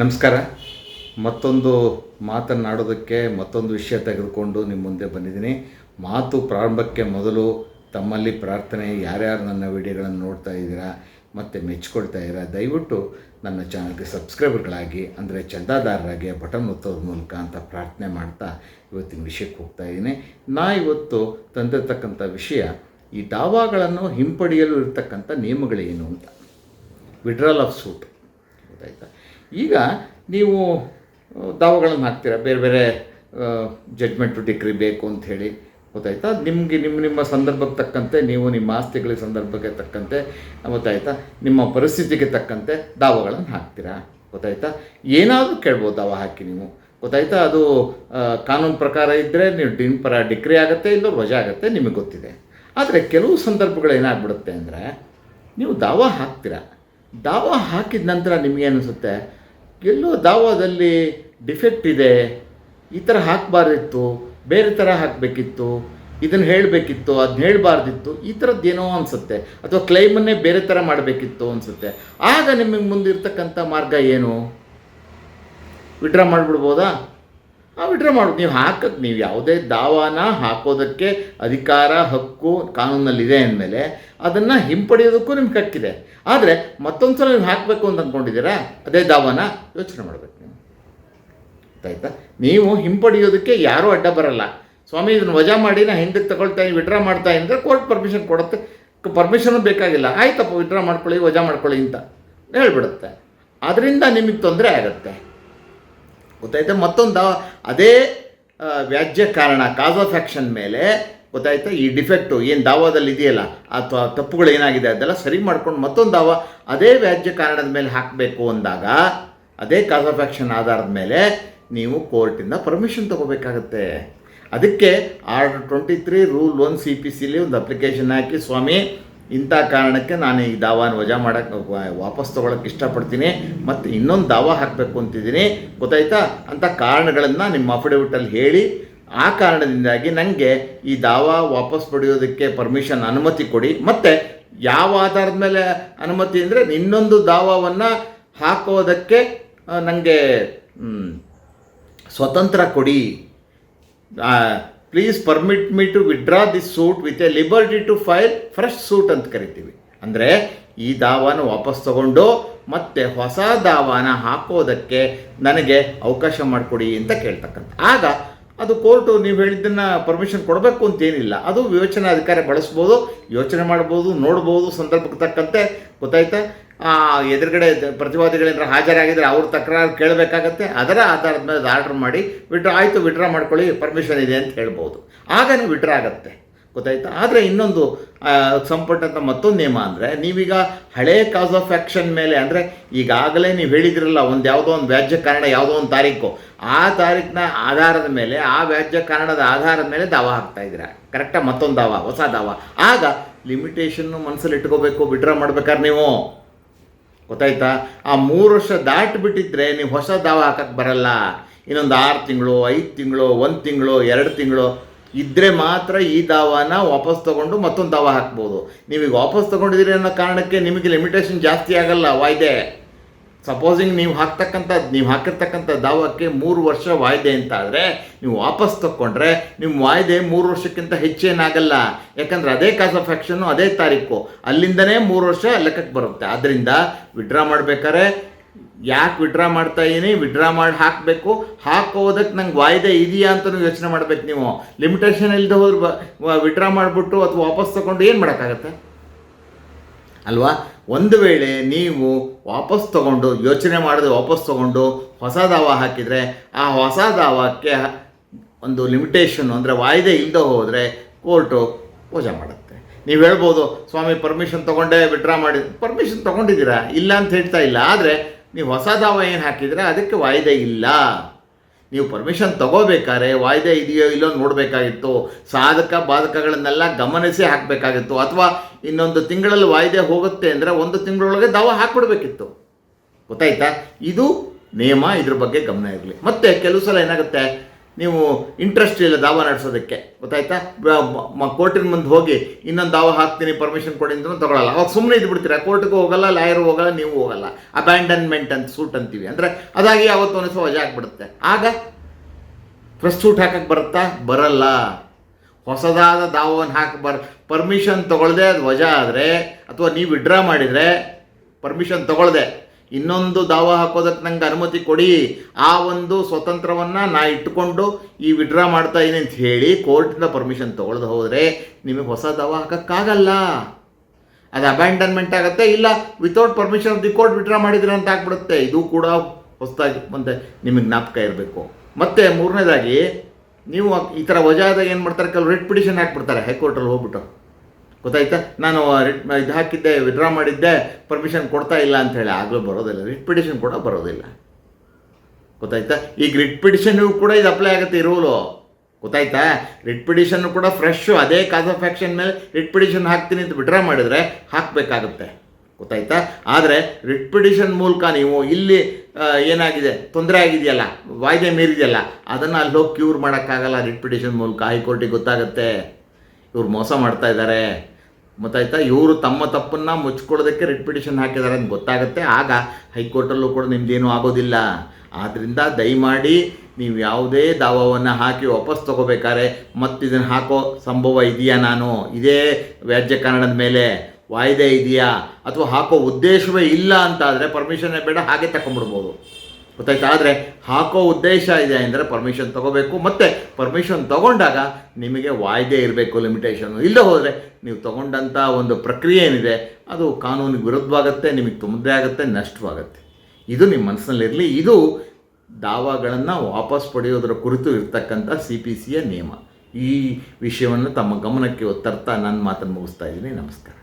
ನಮಸ್ಕಾರ. ಮತ್ತೊಂದು ಮಾತನ್ನಾಡೋದಕ್ಕೆ ಮತ್ತೊಂದು ವಿಷಯ ತೆಗೆದುಕೊಂಡು ನಿಮ್ಮ ಮುಂದೆ ಬಂದಿದ್ದೀನಿ. ಮಾತು ಪ್ರಾರಂಭಕ್ಕೆ ಮೊದಲು ತಮ್ಮಲ್ಲಿ ಪ್ರಾರ್ಥನೆ, ಯಾರ್ಯಾರು ನನ್ನ ವಿಡಿಯೋಗಳನ್ನು ನೋಡ್ತಾ ಇದ್ದೀರಾ ಮತ್ತು ಮೆಚ್ಕೊಳ್ತಾ ಇದ್ದೀರಾ, ದಯವಿಟ್ಟು ನನ್ನ ಚಾನಲ್ಗೆ ಸಬ್ಸ್ಕ್ರೈಬರ್ಗಳಾಗಿ, ಅಂದರೆ ಚಂದಾದಾರರಾಗಿ ಬಟನ್ ಒತ್ತೋದ್ರ ಮೂಲಕ ಅಂತ ಪ್ರಾರ್ಥನೆ ಮಾಡ್ತಾ ಇವತ್ತಿನ ವಿಷಯಕ್ಕೆ ಹೋಗ್ತಾ ಇದ್ದೀನಿ. ನಾ ಇವತ್ತು ತಂದಿರ್ತಕ್ಕಂಥ ವಿಷಯ, ಈ ದಾವಾಗಳನ್ನು ಹಿಂಪಡೆಯಲು ಇರತಕ್ಕಂಥ ನಿಯಮಗಳೇನು ಅಂತ. Withdrawal of suit. ಗೊತ್ತಾಯ್ತಾ? ಈಗ ನೀವು ದಾವಗಳನ್ನು ಹಾಕ್ತೀರ? ಬೇರೆ ಬೇರೆ ಜಡ್ಮೆಂಟು ಡಿಗ್ರಿ ಬೇಕು ಅಂತ ಹೇಳಿ ಗೊತ್ತಾಯ್ತಾ? ನಿಮಗೆ, ನಿಮ್ಮ ನಿಮ್ಮ ಸಂದರ್ಭಕ್ಕೆ ತಕ್ಕಂತೆ, ನೀವು ನಿಮ್ಮ ಆಸ್ತಿಗಳ ಸಂದರ್ಭಕ್ಕೆ ತಕ್ಕಂತೆ, ಗೊತ್ತಾಯ್ತಾ? ನಿಮ್ಮ ಪರಿಸ್ಥಿತಿಗೆ ತಕ್ಕಂತೆ ದಾವಗಳನ್ನು ಹಾಕ್ತೀರಾ? ಗೊತ್ತಾಯ್ತಾ? ಏನಾದರೂ ಕೇಳ್ಬೋದು ದಾವ ಹಾಕಿ ನೀವು. ಗೊತ್ತಾಯ್ತಾ? ಅದು ಕಾನೂನು ಪ್ರಕಾರ ಇದ್ದರೆ ನೀವು ಡಿನ್ ಪರ ಡಿಗ್ರಿ ಆಗುತ್ತೆ, ಇಲ್ಲ ವಜಾ ಆಗುತ್ತೆ, ನಿಮಗೆ ಗೊತ್ತಿದೆ. ಆದರೆ ಕೆಲವು ಸಂದರ್ಭಗಳು ಏನಾಗ್ಬಿಡುತ್ತೆ ಅಂದರೆ, ನೀವು ದಾವ ಹಾಕ್ತೀರಾ? ದಾವ ಹಾಕಿದ ನಂತರ ನಿಮಗೆ ಅನಿಸುತ್ತೆ? ಎಲ್ಲೋ ದಾವಾದಲ್ಲಿ ಡಿಫೆಕ್ಟ್ ಇದೆ, ಈ ಥರ ಹಾಕಬಾರ್ದಿತ್ತು, ಬೇರೆ ಥರ ಹಾಕಬೇಕಿತ್ತು, ಇದನ್ನು ಹೇಳಬೇಕಿತ್ತು ಅದನ್ನ ಹೇಳಬಾರ್ದಿತ್ತು, ಈ ಥರದ್ದು ಏನೋ ಅನಿಸುತ್ತೆ. ಅಥವಾ ಕ್ಲೈಮನ್ನೇ ಬೇರೆ ಥರ ಮಾಡಬೇಕಿತ್ತು ಅನಿಸುತ್ತೆ. ಆಗ ನಿಮಗೆ ಮುಂದಿರ್ತಕ್ಕಂಥ ಮಾರ್ಗ ಏನು? ವಿಡ್ರಾ ಮಾಡಿಬಿಡ್ಬೋದಾ? ಆ ವಿಡ್ರಾ ಮಾಡು. ನೀವು ಹಾಕಕ್ಕೆ ನೀವು ಯಾವುದೇ ದಾವಾನ ಹಾಕೋದಕ್ಕೆ ಅಧಿಕಾರ, ಹಕ್ಕು ಕಾನೂನಲ್ಲಿದೆ ಅಂದಮೇಲೆ ಅದನ್ನು ಹಿಂಪಡೆಯೋದಕ್ಕೂ ನಿಮ್ಗೆ ಹಕ್ಕಿದೆ. ಆದರೆ ಮತ್ತೊಂದು ಸಲ ನೀವು ಹಾಕಬೇಕು ಅಂತ ಅಂದ್ಕೊಂಡಿದ್ದೀರಾ ಅದೇ ದಾವಾನ, ಯೋಚನೆ ಮಾಡಬೇಕು ನೀವು. ಆಯ್ತಾ? ನೀವು ಹಿಂಪಡೆಯೋದಕ್ಕೆ ಯಾರೂ ಅಡ್ಡ ಬರಲ್ಲ. ಸ್ವಾಮಿ, ಇದನ್ನು ವಜಾ ಮಾಡಿ ನಾ ಹಿಂದಕ್ಕೆ ತಗೊಳ್ತಾ ವಿಡ್ರಾ ಮಾಡ್ತಾ ಅಂದರೆ ಕೋರ್ಟ್ ಪರ್ಮಿಷನ್ ಕೊಡುತ್ತೆ. ಪರ್ಮಿಷನ್ ಬೇಕಾಗಿಲ್ಲ. ಆಯ್ತಪ್ಪ, ವಿಡ್ರಾ ಮಾಡ್ಕೊಳ್ಳಿ, ವಜಾ ಮಾಡ್ಕೊಳ್ಳಿ ಅಂತ ಹೇಳ್ಬಿಡುತ್ತೆ. ಅದರಿಂದ ನಿಮಗೆ ತೊಂದರೆ ಆಗುತ್ತೆ. ಗೊತ್ತಾಯ್ತಾ? ಮತ್ತೊಂದು, ಅದೇ ವ್ಯಾಜ್ಯ ಕಾರಣ ಕಾಸ್ ಆಫ್ ಆ್ಯಕ್ಷನ್ ಮೇಲೆ ಗೊತ್ತಾಯ್ತಾ? ಈ ಡಿಫೆಕ್ಟು ಏನು ದಾವಾದಲ್ಲಿ ಇದೆಯಲ್ಲ ಅಥವಾ ತಪ್ಪುಗಳು ಏನಾಗಿದೆ ಅದೆಲ್ಲ ಸರಿ ಮಾಡ್ಕೊಂಡು ಮತ್ತೊಂದು ದಾವ, ಅದೇ ವ್ಯಾಜ್ಯ ಕಾರಣದ ಮೇಲೆ ಹಾಕಬೇಕು ಅಂದಾಗ, ಅದೇ ಕಾಸ್ ಆಫ್ ಆ್ಯಕ್ಷನ್ ಆಧಾರದ ಮೇಲೆ ನೀವು ಕೋರ್ಟಿಂದ ಪರ್ಮಿಷನ್ ತೊಗೋಬೇಕಾಗತ್ತೆ. ಅದಕ್ಕೆ order twenty three rule one C P ಸಿಲಿ ಒಂದು ಅಪ್ಲಿಕೇಶನ್ ಹಾಕಿ, ಸ್ವಾಮಿ ಇಂಥ ಕಾರಣಕ್ಕೆ ನಾನು ಈ ದಾವಾನ ವಜಾ ಮಾಡೋಕ್ಕೆ ವಾಪಸ್ ತೊಗೊಳಕ್ಕೆ ಇಷ್ಟಪಡ್ತೀನಿ ಮತ್ತು ಇನ್ನೊಂದು ದಾವ ಹಾಕಬೇಕು ಅಂತಿದ್ದೀನಿ. ಗೊತ್ತಾಯ್ತಾ? ಅಂಥ ಕಾರಣಗಳನ್ನು ನಿಮ್ಮ ಅಫಿಡವಿಟಲ್ಲಿ ಹೇಳಿ, ಆ ಕಾರಣದಿಂದಾಗಿ ನನಗೆ ಈ ದಾವ ವಾಪಸ್ ಪಡೆಯೋದಕ್ಕೆ ಪರ್ಮಿಷನ್ ಅನುಮತಿ ಕೊಡಿ. ಮತ್ತು ಯಾವ ಆಧಾರದ ಮೇಲೆ ಅನುಮತಿ ಅಂದರೆ ಇನ್ನೊಂದು ದಾವವನ್ನು ಹಾಕೋದಕ್ಕೆ ನನಗೆ ಸ್ವತಂತ್ರ ಕೊಡಿ. Please permit me to withdraw this suit with a liberty to file fresh suit ಅಂತ ಕರಿತೀವಿ. ಅಂದರೆ ಈ ದಾವಾನ ವಾಪಸ್ ತಗೊಂಡು ಮತ್ತೆ ಹೊಸ ದಾವಾನ ಹಾಕೋದಕ್ಕೆ ನನಗೆ ಅವಕಾಶ ಮಾಡಿಕೊಡಿ ಅಂತ ಕೇಳ್ತಕ್ಕಂಥ. ಆಗ ಅದು ಕೋರ್ಟು ನೀವು ಹೇಳಿದ್ದನ್ನು ಪರ್ಮಿಷನ್ ಕೊಡಬೇಕು ಅಂತೇನಿಲ್ಲ. ಅದು ವಿವೇಚನಾ ಅಧಿಕಾರ ಬಳಸ್ಬೋದು, ಯೋಚನೆ ಮಾಡ್ಬೋದು, ನೋಡ್ಬೋದು ಸಂದರ್ಭಕ್ಕೆ ತಕ್ಕಂತೆ. ಗೊತ್ತಾಯ್ತಾ? ಎದುರುಗಡೆ ಪ್ರತಿವಾದಿಗಳೇನಾರ ಹಾಜರಾಗಿದ್ದರೆ ಅವ್ರ ತಕರಾರು ಕೇಳಬೇಕಾಗತ್ತೆ, ಅದರ ಆಧಾರದ ಮೇಲೆ ಆರ್ಡರ್ ಮಾಡಿ ವಿಡ್ರಾ ಆಯಿತು ವಿಡ್ರಾ ಮಾಡ್ಕೊಳ್ಳಿ ಪರ್ಮಿಷನ್ ಇದೆ ಅಂತ ಹೇಳ್ಬೋದು. ಆಗ ನೀವು ವಿಡ್ರಾ ಆಗುತ್ತೆ. ಗೊತ್ತಾಯ್ತಾ? ಆದರೆ ಇನ್ನೊಂದು ಸಂಪುಟದ ಮತ್ತೊಂದು ನಿಯಮ ಅಂದರೆ, ನೀವೀಗ ಹಳೇ ಕಾಸ್ ಆಫ್ ಆ್ಯಕ್ಷನ್ ಮೇಲೆ ಅಂದರೆ, ಈಗಾಗಲೇ ನೀವು ಹೇಳಿದಿರಲ್ಲ, ಒಂದು ಯಾವುದೋ ಒಂದು ವ್ಯಾಜ್ಯ ಕಾರಣ, ಯಾವುದೋ ಒಂದು ತಾರೀಕು. ಆ ತಾರೀಕಿನ ಆಧಾರದ ಮೇಲೆ, ಆ ವ್ಯಾಜ್ಯ ಕಾರಣದ ಆಧಾರದ ಮೇಲೆ ದಾವ ಹಾಕ್ತಾ ಇದ್ದೀರಾ? ಕರೆಕ್ಟಾಗಿ ಮತ್ತೊಂದು ದಾವ, ಹೊಸ ದಾವ. ಆಗ ಲಿಮಿಟೇಷನ್ನು ಮನಸ್ಸಲ್ಲಿ ಇಟ್ಕೋಬೇಕು ವಿಡ್ರಾ ಮಾಡ್ಬೇಕಾದ್ರೆ ನೀವು. ಗೊತ್ತಾಯ್ತಾ? ಆ ಮೂರು ವರ್ಷ ದಾಟಿಬಿಟ್ಟಿದ್ರೆ ನೀವು ಹೊಸ ದಾವ ಹಾಕಕ್ಕೆ ಬರಲ್ಲ. ಇನ್ನೊಂದು ಆರು ತಿಂಗಳು, ಐದು ತಿಂಗಳು, ಒಂದು ತಿಂಗಳು, ಎರಡು ತಿಂಗಳು ಇದ್ದರೆ ಮಾತ್ರ ಈ ದಾವಾನ ವಾಪಸ್ ತೊಗೊಂಡು ಮತ್ತೊಂದು ದಾವ ಹಾಕ್ಬೋದು. ನೀವೀಗ ವಾಪಸ್ ತೊಗೊಂಡಿದ್ದೀರಿ ಅನ್ನೋ ಕಾರಣಕ್ಕೆ ನಿಮಗೆ ಲಿಮಿಟೇಷನ್ ಜಾಸ್ತಿ ಆಗಲ್ಲ ವಾಯ್ದೆ. ಸಪೋಸಿಂಗ್ ನೀವು ಹಾಕ್ತಕ್ಕಂಥ, ನೀವು ಹಾಕಿರ್ತಕ್ಕಂಥ ದಾವಕ್ಕೆ ಮೂರು ವರ್ಷ ವಾಯ್ದೆ ಅಂತ ಆದರೆ ನೀವು ವಾಪಸ್ ತಕ್ಕೊಂಡ್ರೆ ನಿಮ್ಮ ವಾಯ್ದೆ ಮೂರು ವರ್ಷಕ್ಕಿಂತ ಹೆಚ್ಚೇನಾಗಲ್ಲ. ಯಾಕಂದರೆ ಅದೇ ಕಾಸ್ ಆಫ್ ಆ್ಯಕ್ಷನ್ನು ಅದೇ ತಾರೀಕು. ಅಲ್ಲಿಂದನೇ ಮೂರು ವರ್ಷ ಲೆಕ್ಕಕ್ಕೆ ಬರುತ್ತೆ. ಆದ್ದರಿಂದ ವಿಡ್ರಾ ಮಾಡ್ಬೇಕಾದ್ರೆ, ಯಾಕೆ ವಿಡ್ರಾ ಮಾಡ್ತಾ ಇದೀನಿ? ವಿಡ್ರಾ ಮಾಡಿ ಹಾಕಬೇಕು. ಹಾಕೋದಕ್ಕೆ ನಂಗೆ ವಾಯ್ದೆ ಇದೆಯಾ ಅಂತಲೂ ಯೋಚನೆ ಮಾಡ್ಬೇಕು ನೀವು. ಲಿಮಿಟೇಷನ್ ಇಲ್ಲದೆ ಹೋದ್ರೆ ವಿಡ್ರಾ ಮಾಡಿಬಿಟ್ಟು ಅಥವಾ ವಾಪಸ್ ತಗೊಂಡು ಏನು ಮಾಡೋಕ್ಕಾಗತ್ತೆ? ಅಲ್ವಾ? ಒಂದು ವೇಳೆ ನೀವು ವಾಪಸ್ ತಗೊಂಡು, ಯೋಚನೆ ಮಾಡಿದ್ರೆ ವಾಪಸ್ ತಗೊಂಡು ಹೊಸ ದಾವ ಹಾಕಿದರೆ, ಆ ಹೊಸ ದಾವಕ್ಕೆ ಒಂದು ಲಿಮಿಟೇಷನ್ ಅಂದರೆ ವಾಯ್ದೆ ಇಲ್ಲದೆ ಹೋದರೆ ಕೋರ್ಟು ವಜಾ ಮಾಡುತ್ತೆ. ನೀವು ಹೇಳ್ಬೋದು, ಸ್ವಾಮಿ ಪರ್ಮಿಷನ್ ತೊಗೊಂಡೇ ವಿಡ್ರಾ ಮಾಡಿ ಪರ್ಮಿಷನ್ ತೊಗೊಂಡಿದ್ದೀರಾ? ಇಲ್ಲ ಅಂತ ಹೇಳ್ತಾ ಇಲ್ಲ. ಆದರೆ, ನೀವು ಹೊಸ ದಾವ ಏನು ಹಾಕಿದರೆ ಅದಕ್ಕೆ ವಾಯ್ದೆ ಇಲ್ಲ. ನೀವು ಪರ್ಮಿಷನ್ ತಗೋಬೇಕಾದ್ರೆ ವಾಯ್ದೆ ಇದೆಯೋ ಇಲ್ಲೋ ನೋಡಬೇಕಾಗಿತ್ತು. ಸಾಧಕ ಬಾಧಕಗಳನ್ನೆಲ್ಲ ಗಮನಿಸಿ ಹಾಕಬೇಕಾಗಿತ್ತು. ಅಥವಾ ಇನ್ನೊಂದು ತಿಂಗಳಲ್ಲಿ ವಾಯ್ದೆ ಹೋಗುತ್ತೆ ಅಂದರೆ ಒಂದು ತಿಂಗಳೊಳಗೆ ದವ ಹಾಕ್ಬಿಡ್ಬೇಕಿತ್ತು. ಗೊತ್ತಾಯ್ತಾ? ಇದು ನಿಯಮ ಇದ್ರ ಬಗ್ಗೆ ಗಮನ ಇರಲಿ. ಮತ್ತು ಕೆಲವು ಸಲ ಏನಾಗುತ್ತೆ? ನೀವು ಇಂಟ್ರೆಸ್ಟ್ ಇಲ್ಲ ದಾವ ನಡೆಸೋದಕ್ಕೆ. ಗೊತ್ತಾಯ್ತಾ? ಕೋರ್ಟಿನ ಮುಂದೆ ಹೋಗಿ ಇನ್ನೊಂದು ದಾವ ಹಾಕ್ತೀನಿ ಪರ್ಮಿಷನ್ ಕೊಡಿ ಅಂತ ತಗೊಳ್ಳಲ್ಲ ಅವಾಗ ಸುಮ್ಮನೆ ಇದ್ಬಿಡ್ತೀರಾ? ಕೋರ್ಟ್ಗೆ ಹೋಗಲ್ಲ, ಲಾಯರ್ ಹೋಗಲ್ಲ, ನೀವು ಹೋಗಲ್ಲ. ಅಬ್ಯಾಂಡನ್ಮೆಂಟ್ ಅಂತ ಸೂಟ್ ಅಂತೀವಿ. ಅಂದರೆ ಅದಾಗಿ ಅವತ್ತು ಒಂದು ವಜಾ ಆಗಿಬಿಡುತ್ತೆ. ಆಗ ಫ್ರೆಶ್ ಸೂಟ್ ಹಾಕಕ್ಕೆ ಬರುತ್ತಾ? ಬರಲ್ಲ. ಹೊಸದಾದ ದಾವವನ್ನು ಹಾಕಿ ಬರ್ ಪರ್ಮಿಷನ್ ತೊಗೊಳ್ದೆ ಅದು ವಜಾ ಆದರೆ, ಅಥವಾ ನೀವು ವಿಡ್ರಾ ಮಾಡಿದರೆ ಪರ್ಮಿಷನ್ ತೊಗೊಳ್ದೆ. ಇನ್ನೊಂದು ದಾವ ಹಾಕೋದಕ್ಕೆ ನಂಗೆ ಅನುಮತಿ ಕೊಡಿ. ಆ ಒಂದು ಸ್ವತಂತ್ರವನ್ನು ನಾ ಇಟ್ಟುಕೊಂಡು ಈ ವಿಡ್ರಾ ಮಾಡ್ತಾ ಇದೀನಿ ಅಂತ ಹೇಳಿ ಕೋರ್ಟಿಂದ ಪರ್ಮಿಷನ್ ತೊಗೊಳ್ದು ಹೋದರೆ ನಿಮಗೆ ಹೊಸ ದಾವ ಹಾಕೋಕ್ಕಾಗಲ್ಲ. ಅದು ಅಬ್ಯಾಂಡನ್ಮೆಂಟ್ ಆಗುತ್ತೆ, ಇಲ್ಲ without permission the court withdraw ಮಾಡಿದ್ರೆ ಅಂತ ಆಗ್ಬಿಡುತ್ತೆ. ಇದು ಕೂಡ ಹೊಸದಾಗಿ ಮತ್ತೆ ನಿಮಗೆ ಜ್ಞಾಪಕ ಇರಬೇಕು. ಮತ್ತು ಮೂರನೇದಾಗಿ, ನೀವು ಈ ಥರ ವಜಾದಾಗ ಏನು ಮಾಡ್ತಾರೆ? ಕೆಲವು ರೆಡ್ ಪಿಟಿಷನ್ ಹಾಕ್ಬಿಡ್ತಾರೆ ಹೈಕೋರ್ಟಲ್ಲಿ ಹೋಗ್ಬಿಟ್ಟು. ಗೊತ್ತಾಯ್ತಾ? ನಾನು ರಿಟ್ ಇದು ಹಾಕಿದ್ದೆ ವಿಡ್ರಾ ಮಾಡಿದ್ದೆ ಪರ್ಮಿಷನ್ ಕೊಡ್ತಾ ಇಲ್ಲ ಅಂತ ಆಗಲೂ ಬರೋದಿಲ್ಲ. ರಿಟ್ ಪಿಟಿಷನ್ ಕೂಡ ಬರೋದಿಲ್ಲ. ಗೊತ್ತಾಯ್ತಾ? ಈಗ ರಿಟ್ ಪಿಟಿಷನ್ಗೂ ಕೂಡ ಇದು ಅಪ್ಲೈ ಆಗುತ್ತೆ ಈ ರೂಲು ಗೊತ್ತಾಯ್ತಾ? ರಿಟ್ ಪಿಟಿಷನ್ ಕೂಡ ಫ್ರೆಶ್ ಅದೇ ಕಾಸ್ ಆಫ್ ಆ್ಯಕ್ಷನ್ ಮೇಲೆ ರಿಟ್ ಪಿಟಿಷನ್ ಹಾಕ್ತೀನಿ ಅಂತ ವಿಡ್ರಾ ಮಾಡಿದರೆ ಹಾಕಬೇಕಾಗುತ್ತೆ. ಗೊತ್ತಾಯ್ತಾ? ಆದರೆ ರಿಟ್ ಪಿಟಿಷನ್ ಮೂಲಕ ನೀವು ಇಲ್ಲಿ ಏನಾಗಿದೆ? ತೊಂದರೆ ಆಗಿದೆಯಲ್ಲ, ವಾಯ್ದೆ ಮೀರಿದೆಯಲ್ಲ, ಅದನ್ನು ಅಲ್ಲಿ ಹೋಗಿ ಕ್ಯೂರ್ ಮಾಡೋಕ್ಕಾಗಲ್ಲ ರಿಟ್ ಪಿಟಿಷನ್ ಮೂಲಕ. ಹೈಕೋರ್ಟಿಗೆ ಗೊತ್ತಾಗುತ್ತೆ. ಇವ್ರು ಮೋಸ ಮಾಡ್ತಾ ಇದ್ದಾರೆ ಗೊತ್ತಾಯ್ತಾ ಇವರು ತಮ್ಮ ತಪ್ಪನ್ನು ಮುಚ್ಕೊಳ್ಳೋದಕ್ಕೆ ರಿಟ್ ಹಾಕಿದ್ದಾರೆ ಅಂತ ಗೊತ್ತಾಗುತ್ತೆ. ಆಗ ಹೈಕೋರ್ಟಲ್ಲೂ ಕೂಡ ನಿಮ್ದೇನು ಆಗೋದಿಲ್ಲ. ಆದ್ದರಿಂದ ದಯಮಾಡಿ ನೀವು ಯಾವುದೇ ದಾವವನ್ನು ಹಾಕಿ ವಾಪಸ್ ತೊಗೋಬೇಕಾದ್ರೆ ಮತ್ತೆ ಇದನ್ನು ಹಾಕೋ ಸಂಭವ ಇದೆಯಾ ನಾನು? ಇದೇ ವ್ಯಾಜ್ಯ ಕನ್ನಡದ ಮೇಲೆ ವಾಯ್ದೆ ಇದೆಯಾ? ಅಥವಾ ಹಾಕೋ ಉದ್ದೇಶವೇ ಇಲ್ಲ ಅಂತ ಆದರೆ ಪರ್ಮಿಷನ್ನೇ ಬೇಡ, ಹಾಗೆ ತಗೊಂಡ್ಬಿಡ್ಬೋದು ಗೊತ್ತಾಯ್ತಾ? ಆದರೆ ಹಾಕೋ ಉದ್ದೇಶ ಇದೆ ಅಂದರೆ ಪರ್ಮಿಷನ್ ತೊಗೋಬೇಕು. ಮತ್ತು ಪರ್ಮಿಷನ್ ತೊಗೊಂಡಾಗ ನಿಮಗೆ ವಾಯ್ದೆ ಇರಬೇಕು ಲಿಮಿಟೇಷನು ಇಲ್ಲದೆ ಹೋದರೆ ನೀವು ತೊಗೊಂಡಂಥ ಒಂದು ಪ್ರಕ್ರಿಯೆ ಏನಿದೆ, ಅದು ಕಾನೂನಿಗೆ ವಿರುದ್ಧವಾಗುತ್ತೆ, ನಿಮಗೆ ತೊಂದರೆ ಆಗುತ್ತೆ, ನಷ್ಟವಾಗುತ್ತೆ. ಇದು ನಿಮ್ಮ ಮನಸ್ಸಿನಲ್ಲಿರಲಿ ಇದು ದಾವಾಗಳನ್ನು ವಾಪಸ್ ಪಡೆಯೋದರ ಕುರಿತು ಇರ್ತಕ್ಕಂಥ ಸಿ ಪಿ ಸಿಯ ನಿಯಮ. ಈ ವಿಷಯವನ್ನು ತಮ್ಮ ಗಮನಕ್ಕೆ ತರ್ತಾ ನನ್ನ ಮಾತನ್ನು ಮುಗಿಸ್ತಾ ಇದ್ದೀನಿ. ನಮಸ್ಕಾರ.